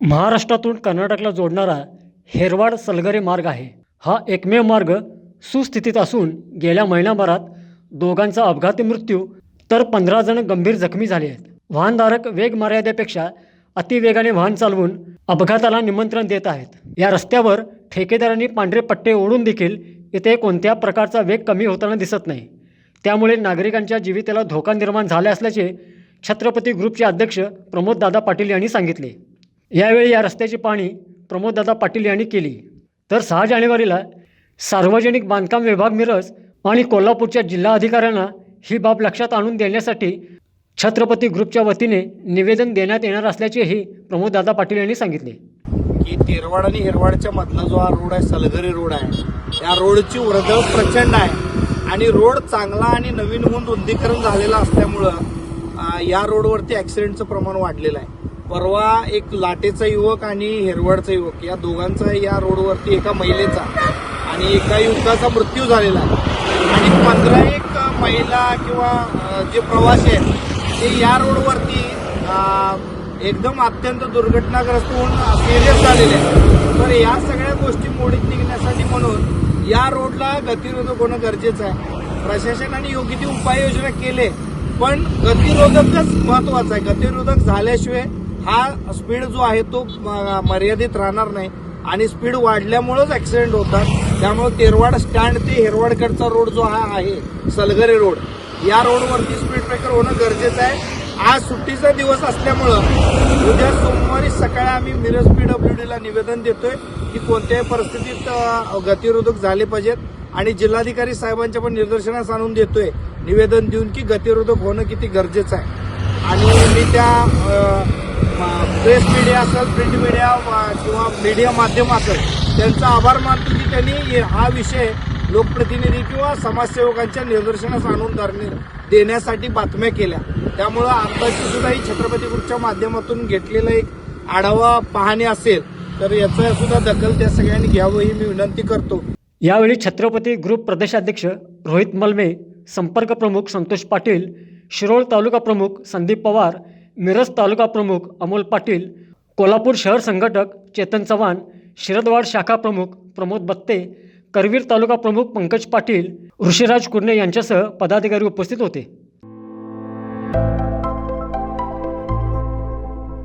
महाराष्ट्रातून कर्नाटकला जोडणारा हेरवाड सलगरे मार्ग आहे. हा एकमेव मार्ग सुस्थितीत असून गेल्या महिनाभरात दोघांचा अपघाती मृत्यू तर पंधरा जण गंभीर जखमी झाले आहेत. वाहनधारक वेग मर्यादेपेक्षा अतिवेगाने वाहन चालवून अपघाताला निमंत्रण देत आहेत. या रस्त्यावर ठेकेदारांनी पांढरे पट्टे ओढून देखील इथे कोणत्या प्रकारचा वेग कमी होताना दिसत नाही. त्यामुळे नागरिकांच्या जीवितेला धोका निर्माण झाला असल्याचे छत्रपती ग्रुपचे अध्यक्ष प्रमोददादा पाटील यांनी सांगितले. यावेळी या रस्त्याची पाहणी प्रमोददादा पाटील यांनी केली. तर सहा जानेवारीला सार्वजनिक बांधकाम विभाग मिरज आणि कोल्हापूरच्या जिल्हा अधिकाऱ्यांना ही बाब लक्षात आणून देण्यासाठी छत्रपती ग्रुपच्या वतीने निवेदन देण्यात येणार असल्याचेही प्रमोददादा पाटील यांनी सांगितले. की तेरवाड आणि हिरवाडच्या मधला जो हा रोड आहे सलगरी रोड आहे या रोडची वर्दळ प्रचंड आहे. आणि रोड चांगला आणि नवीन होऊन रुंदीकरण झालेलं असल्यामुळं या रोडवरती ॲक्सिडेंटचं प्रमाण वाढलेलं आहे. परवा एक लाटेचा युवक आणि हेरवाडचा युवक या दोघांचा या रोडवरती एका महिलेचा आणि एका युवकाचा मृत्यू झालेला आहे. आणि पंधरा एक महिला किंवा जे प्रवासी आहेत ते या रोडवरती एकदम अत्यंत दुर्घटनाग्रस्त होऊन सिरियस झालेले आहेत. तर या सगळ्या गोष्टी मोडीत निघण्यासाठी म्हणून या रोडला गतिरोधक होणं गरजेचं आहे. प्रशासनाने योग्य ती उपाययोजना केले पण गतिरोधकच महत्त्वाचा आहे. गतिरोधक झाल्याशिवाय हा स्पीड जो आहे तो म- मर्यादित राहणार नाही. आणि स्पीड वाढल्यामुळेच ऍक्सिडेंट होतात. त्यामुळे तेरवाड स्टँड ते हेरवाडकडचा रोड जो हा आहे सलगरे रोड या रोडवरती स्पीड ब्रेकर होणं गरजेचं आहे. आज सुट्टीचा दिवस असल्यामुळं उद्या सोमवारी सकाळी आम्ही मिरज पीडब्ल्यूडीला निवेदन देतोय की कोणत्याही परिस्थितीत गतिरोधक झाले पाहिजेत. आणि जिल्हाधिकारी साहेबांच्या पण निदर्शनास आणून देतोय निवेदन देऊन की गतिरोधक होणं किती गरजेचं आहे. आणि मी त्या प्रेस मीडिया असेल प्रिंट मीडिया किंवा मीडिया माध्यम असेल त्यांचा आभार मानतो की त्यांनी हा विषय लोकप्रतिनिधी किंवा समाजसेवकांच्या निदर्शनास आणून धरणे देण्यासाठी बातम्या केल्या. त्यामुळं आत्ताची सुद्धा ही छत्रपती ग्रुपच्या माध्यमातून घेतलेला एक आढावा पाहणे असेल तर याचा सुद्धा दखल त्या सगळ्यांनी घ्यावं ही मी विनंती करतो. यावेळी छत्रपती ग्रुप प्रदेशाध्यक्ष रोहित मलमे संपर्क प्रमुख संतोष पाटील शिरोळ तालुका प्रमुख संदीप पवार मिरज तालुका प्रमुख अमोल पाटील कोल्हापूर शहर संघटक चेतन चव्हाण शिरदवाड शाखा प्रमुख प्रमोद बत्ते करवीर तालुका प्रमुख पंकज पाटील ऋषिराज कुर्णे यांच्यासह पदाधिकारी उपस्थित होते.